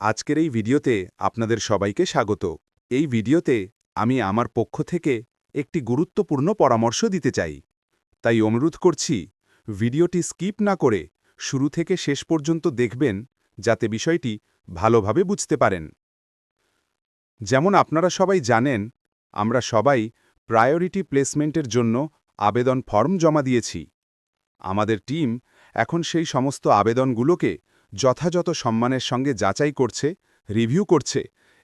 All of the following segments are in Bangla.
আজকের এই ভিডিওতে আপনাদের সবাইকে স্বাগত। এই ভিডিওতে আমি আমার পক্ষ থেকে একটি গুরুত্বপূর্ণ পরামর্শ দিতে চাই। তাই অনুরোধ করছি, ভিডিওটি স্কিপ না করে শুরু থেকে শেষ পর্যন্ত দেখবেন, যাতে বিষয়টি ভালোভাবে বুঝতে পারেন। যেমন আপনারা সবাই জানেন, আমরা সবাই প্রায়োরিটি প্লেসমেন্টের জন্য আবেদন ফর্ম জমা দিয়েছি। আমাদের টিম এখন সেই সমস্ত আবেদনগুলোকে যথাযথ সম্মানের সঙ্গে যাচাই করছে, রিভিউ করছে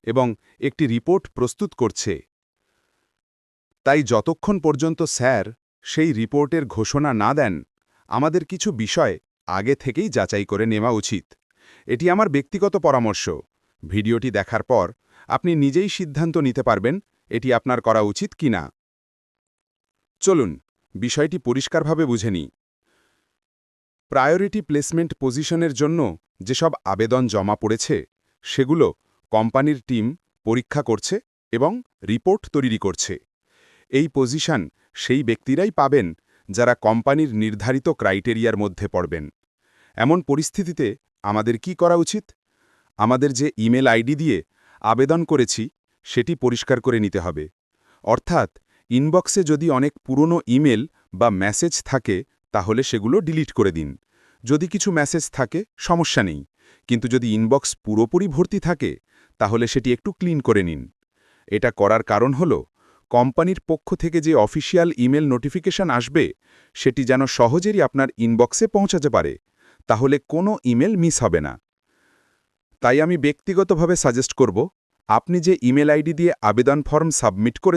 এবং একটি রিপোর্ট প্রস্তুত করছে। তাই যতক্ষণ পর্যন্ত স্যার সেই রিপোর্টের ঘোষণা না দেন, আমাদের কিছু বিষয় আগে থেকেই যাচাই করে নেওয়া উচিত। এটি আমার ব্যক্তিগত পরামর্শ। ভিডিওটি দেখার পর আপনি নিজেই সিদ্ধান্ত নিতে পারবেন এটি আপনার করা উচিত কিনা। চলুন, বিষয়টি পরিষ্কারভাবে বুঝে নিই। প্রায়োরিটি প্লেসমেন্ট পজিশনের জন্য যেসব আবেদন জমা পড়েছে, সেগুলো কোম্পানির টিম পরীক্ষা করছে এবং রিপোর্ট তৈরি করছে। এই পজিশন সেই ব্যক্তিরাই পাবেন যারা কোম্পানির নির্ধারিত ক্রাইটেরিয়ার মধ্যে পড়বেন। এমন পরিস্থিতিতে আমাদের কি করা উচিত? আমাদের যে ইমেল আইডি দিয়ে আবেদন করেছি, সেটি পরিষ্কার করে নিতে হবে। অর্থাৎ, ইনবক্সে যদি অনেক পুরনো ইমেল বা মেসেজ থাকে তাহলে সেগুলো ডিলিট করে দিন। যদি কিছু মেসেজ থাকে, সমস্যা নেই। কিন্তু যদি ইনবক্স পুরোপুরি ভর্তি থাকে, তাহলে সেটি একটু ক্লিন করে নিন। এটা করার কারণ হল, কোম্পানির পক্ষ থেকে যে অফিসিয়াল ইমেল নোটিফিকেশন আসবে, সেটি যেন সহজেরই আপনার ইনবক্সে পৌঁছাতে পারে। তাহলে কোনো ইমেল মিস হবে না। তাই আমি ব্যক্তিগতভাবে সাজেস্ট করব, আপনি যে ইমেল আইডি দিয়ে আবেদন ফর্ম সাবমিট করে